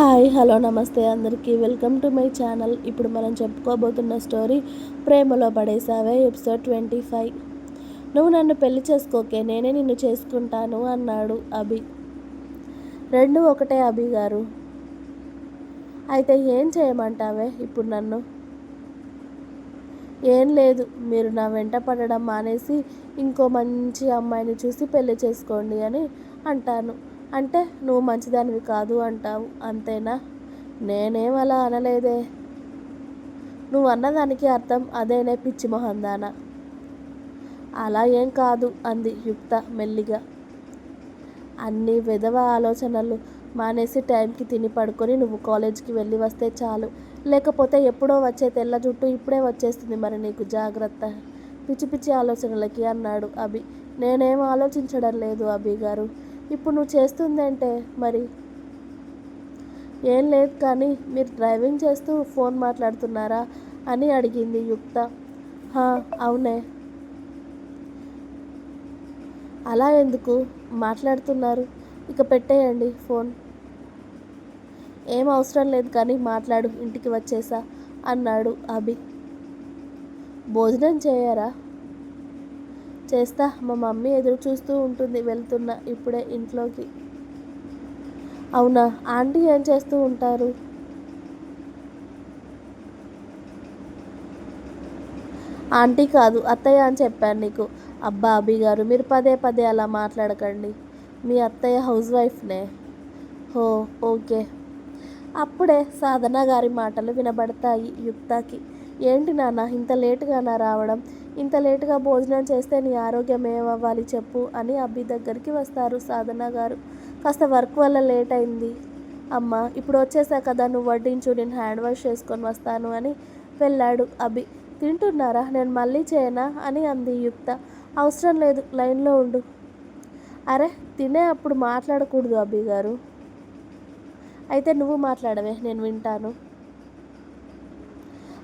Hi hello నమస్తే అందరికీ. Welcome to my channel. ఇప్పుడు మనం చెప్పుకోబోతున్న స్టోరీ ప్రేమలో పడేసావే ఎపిసోడ్ ట్వంటీ ఫైవ్. నువ్వు నన్ను పెళ్ళి చేసుకోకే నేనే నిన్ను చేసుకుంటాను అన్నాడు అభి. రెండు ఒకటే అభి గారు. అయితే ఏం చేయమంటావే ఇప్పుడు నన్ను? ఏం లేదు మీరు నా వెంట పడడం మానేసి ఇంకో మంచి అమ్మాయిని చూసి పెళ్ళి చేసుకోండి అని అంటాను. అంటే నువ్వు మంచిదానివి కాదు అంటావు అంతేనా? నేనేం అలా అనలేదే. నువ్వు అన్నదానికి అర్థం అదేనే పిచ్చి మొహందాన? అలా ఏం కాదు అంది యుక్త మెల్లిగా. అన్ని విధవ ఆలోచనలు మానేసి టైంకి తిని పడుకొని నువ్వు కాలేజ్కి వెళ్ళి వస్తే చాలు. లేకపోతే ఎప్పుడో వచ్చే తెల్ల జుట్టు ఇప్పుడే వచ్చేస్తుంది మరి నీకు జాగ్రత్త. పిచ్చి పిచ్చి ఆలోచనలకి అన్నాడు అభి. నేనేం ఆలోచించడం లేదు అభి గారు. ఇప్పుడు నువ్వు చేస్తుందంటే మరి? ఏం లేదు కానీ మీరు డ్రైవింగ్ చేస్తూ ఫోన్ మాట్లాడుతున్నారా అని అడిగింది యుక్త. "హా, అవునే. అలా ఎందుకు మాట్లాడుతున్నారు? ఇక పెట్టేయండి ఫోన్. ఏం అవసరం లేదు కానీ మాట్లాడు ఇంటికి వచ్చేసా అన్నాడు అభి. భోజనం చేయరా? చేస్తా మా మమ్మీ ఎదురు చూస్తూ ఉంటుంది వెళ్తున్నా ఇప్పుడే ఇంట్లోకి. అవునా? ఆంటీ ఏం చేస్తూ ఉంటారు? ఆంటీ కాదు అత్తయ్య అని చెప్పాను నీకు. అబ్బా అభి గారు మీరు పదే పదే అలా మాట్లాడకండి. మీ అత్తయ్య హౌస్ వైఫ్నే. హో ఓకే. అప్పుడే సాధన గారి మాటలు వినబడతాయి యుక్తాకి. ఏంటి నాన్న ఇంత లేటుగా రావడం? ఇంత లేటుగా భోజనం చేస్తే నీ ఆరోగ్యం ఏమవ్వాలి చెప్పు అని అబ్బి దగ్గరికి వస్తారు సాధన గారు. కాస్త వర్క్ వల్ల లేట్ అయింది. అమ్మ ఇప్పుడు వచ్చేసా కదా నువ్వు వడ్డించు నేను హ్యాండ్ వాష్ చేసుకొని వస్తాను అని వెళ్ళాడు అభి తింటున్నారా? నేను మళ్ళీ చేయనా? అని అంది యుక్త. అవసరం లేదు లైన్లో ఉండు. అరే తినే అప్పుడు మాట్లాడకూడదు అభి గారు. అయితే నువ్వు మాట్లాడవే నేను వింటాను.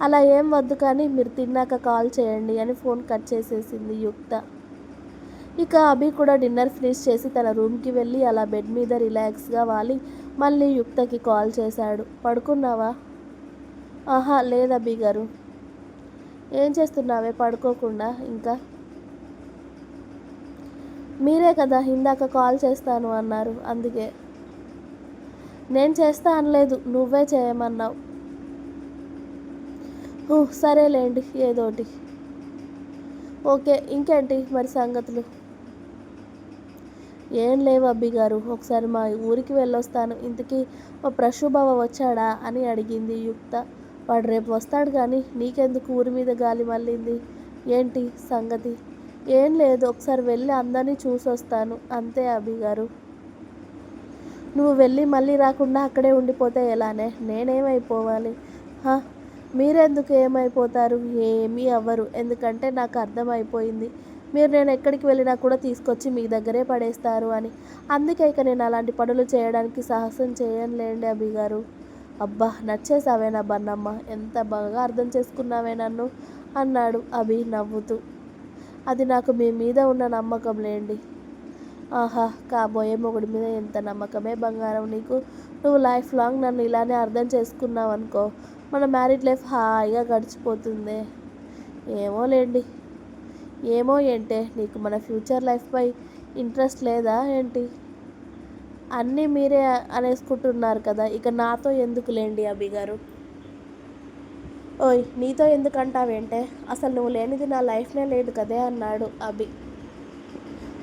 అలా ఏం వద్దు కానీ మీరు తిన్నాక కాల్ చేయండి అని ఫోన్ కట్ చేసేసింది యుక్త. ఇక అభి కూడా డిన్నర్ ఫినిష్ చేసి తన రూమ్కి వెళ్ళి అలా బెడ్ మీద రిలాక్స్గా వాలి. మళ్ళీ యుక్తకి కాల్ చేశాడు. పడుకున్నావా? ఆహా లేదు అభి గారు. ఏం చేస్తున్నావే? పడుకోకుండా ఇంకా? మీరే కదా ఇందాక కాల్ చేస్తాను అన్నారు. అందుకే నేను చేస్తా అనలేదు నువ్వే చేయమన్నావు. సరేలేండి ఏదోటి. ఓకే ఇంకేంటి మరి సంగతులు? ఏం లేవు అబ్బి గారు ఒకసారి మా ఊరికి వెళ్ళొస్తాను. ఇంతకీ మా ప్రశుభవ వచ్చాడా అని అడిగింది యుక్త. వాడు రేపు వస్తాడు కానీ నీకెందుకు ఊరి మీద గాలి మళ్ళింది? ఏంటి సంగతి? ఏం లేదు ఒకసారి వెళ్ళి అందరినీ చూసొస్తాను అంతే అభి గారు. నువ్వు వెళ్ళి మళ్ళీ రాకుండా అక్కడే ఉండిపోతే ఎలానే? నేనేమైపోవాలి? హా మీరెందుకు ఏమైపోతారు? ఏమీ అవ్వరు. ఎందుకంటే నాకు అర్థమైపోయింది. మీరు నేను ఎక్కడికి వెళ్ళినా కూడా తీసుకొచ్చి మీ దగ్గరే పడేస్తారు అని. అందుకే ఇక నేను అలాంటి పనులు చేయడానికి సాహసం చేయనులేండి అభి గారు. అబ్బా నచ్చేసావే నా బన్నమ్మ. ఎంత బాగా అర్థం చేసుకున్నావే నన్ను అన్నాడు అభి నవ్వుతూ. అది నాకు మీ మీద ఉన్న నమ్మకం లేండి. ఆహా కాబోయే మొగుడి మీద ఎంత నమ్మకమే బంగారం నీకు. నువ్వు లైఫ్ లాంగ్ నన్ను ఇలానే అర్థం చేసుకున్నావు అనుకో మన మ్యారీడ్ లైఫ్ హాయిగా గడిచిపోతుంది. ఏమో లేండి. ఏమో ఏంటే నీకు మన ఫ్యూచర్ లైఫ్పై ఇంట్రెస్ట్ లేదా ఏంటి? అన్నీ మీరే అనేసుకుంటున్నారు కదా ఇక నాతో ఎందుకు లేండి అభి గారు? ఓయ్ నీతో ఎందుకు అంటావేంటే అసలు నువ్వు లేనిది నా లైఫ్నే లేదు కదే అన్నాడు అభి.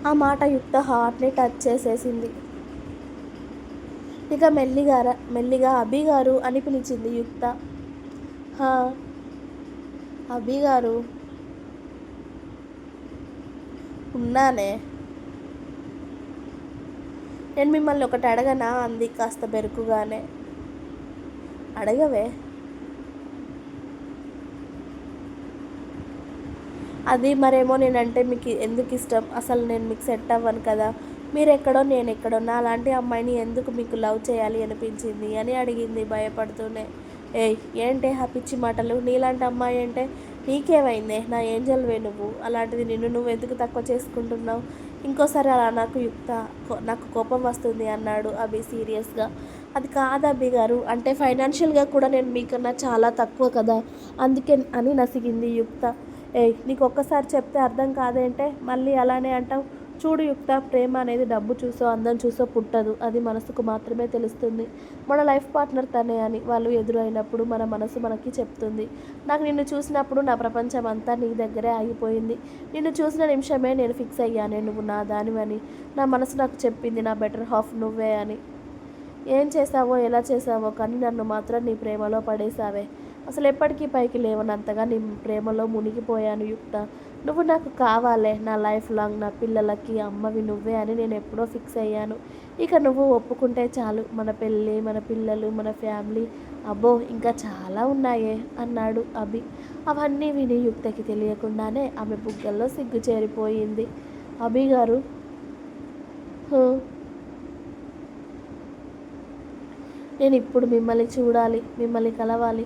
ఆ మాట యుక్త హార్ట్ని టచ్ చేసేసింది. ఇక మెల్లిగా మెల్లిగా అభి గారు అని పిలిచింది యుక్త. అభి గారు. ఉన్నానే. నేను మిమ్మల్ని ఒకటి అడగనా? అంది కాస్త బెరుకుగానే. అడగవే. అది మరేమో నేనంటే మీకు ఎందుకు ఇష్టం? అసలు నేను మీకు సెట్ అవ్వను కదా. మీరు ఎక్కడో నేను ఎక్కడో నా లాంటి అమ్మాయిని ఎందుకు మీకు లవ్ చేయాలి అనిపించింది అని అడిగింది భయపడుతూనే. ఏయ్ ఏంటే ఆ పిచ్చి మాటలు? నీలాంటి అమ్మాయి అంటే నీకేమైందే? నా ఏంజల్వే నువ్వు? అలాంటిది నిన్ను నువ్వు ఎందుకు తక్కువ చేసుకుంటున్నావు? ఇంకోసారి అలా నాకు యుక్త కో- నాకు కోపం వస్తుంది అన్నాడు అభి సీరియస్గా. అది కాదు అభి గారు అంటే ఫైనాన్షియల్గా కూడా నేను మీకన్నా చాలా తక్కువ కదా? అందుకే అని నసిగింది యుక్త. ఏయ్ నీకు ఒక్కసారి చెప్తే అర్థం కాదేంటే మళ్ళీ అలానే అంటావు? చూడు యుక్త ప్రేమ అనేది డబ్బు చూసో అందం చూసో పుట్టదు. అది మనసుకు మాత్రమే తెలుస్తుంది. మన లైఫ్ పార్ట్నర్ తనే అని వాళ్ళు ఎదురైనప్పుడు మన మనసు మనకి చెప్తుంది. నాకు నిన్ను చూసినప్పుడు నా ప్రపంచం అంతా నీ దగ్గరే ఆగిపోయింది. నిన్ను చూసిన నిమిషమే నేను ఫిక్స్ అయ్యానే నువ్వు నా దానివని. నా మనసు నాకు చెప్పింది నా బెటర్ హాఫ్ నువ్వే అని. ఏం చేసావో ఎలా చేసావో కానీ నన్ను మాత్రం నీ ప్రేమలో పడేసావే అసలు ఎప్పటికీ పైకి లేవనంతగా నీ ప్రేమలో మునిగిపోయాను యుక్త. నువ్వు నాకు కావాలే నా లైఫ్ లాంగ్ నా పిల్లలకి అమ్మవి నువ్వే అని నేను ఎప్పుడో ఫిక్స్ అయ్యాను. ఇక నువ్వు ఒప్పుకుంటే చాలు మన పెళ్ళి మన పిల్లలు మన ఫ్యామిలీ అబ్బో ఇంకా చాలా ఉన్నాయే అన్నాడు అభి. అవన్నీ విని యుక్తకి తెలియకుండానే ఆమె బుగ్గల్లో సిగ్గు చేరిపోయింది. అభి గారు నేను ఇప్పుడు మిమ్మల్ని చూడాలి మిమ్మల్ని కలవాలి